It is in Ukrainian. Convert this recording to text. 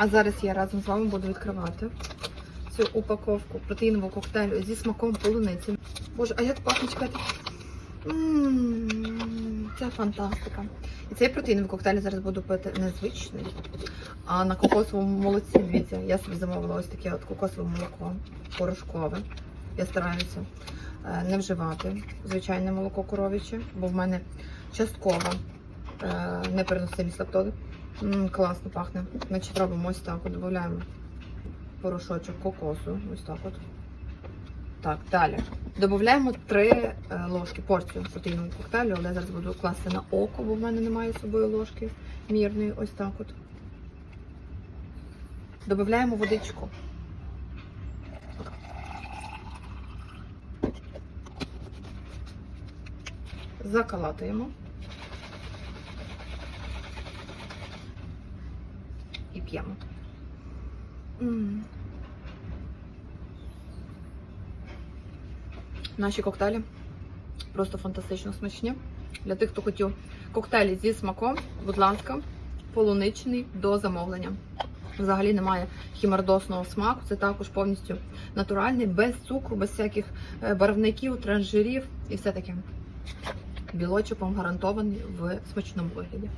А зараз я разом з вами буду відкривати цю упаковку протеїнового коктейлю зі смаком полуниці. Боже, а як пахне чекайте. Це фантастика. І цей протеїновий коктейль зараз буду пити незвичний, а на кокосовому молоці. Дивіться, я собі замовила ось таке от кокосове молоко порошкове. Я стараюся е, не вживати звичайне молоко коров'яче, бо в мене часткова е, непереносимість лактози. М, класно пахне. Значить, робимо ось так. От, додаємо порошочок кокосу. Ось так от. Так, далі. Додаємо 3 е, ложки порцію протеїнового коктейлю, але я зараз буду класти на око, бо в мене немає з собою ложки мірної. Ось так от. Додаємо водичку. Закалатуємо. І п'ємо. Наші коктейлі просто фантастично смачні. Для тих, хто хотів коктейлі зі смаком, будь ласка, полуничний до замовлення. Взагалі немає хімардосного смаку, це також повністю натуральний, без цукру, без всяких е, барвників, транжирів і все таке. Білочок вам гарантований в смачному вигляді.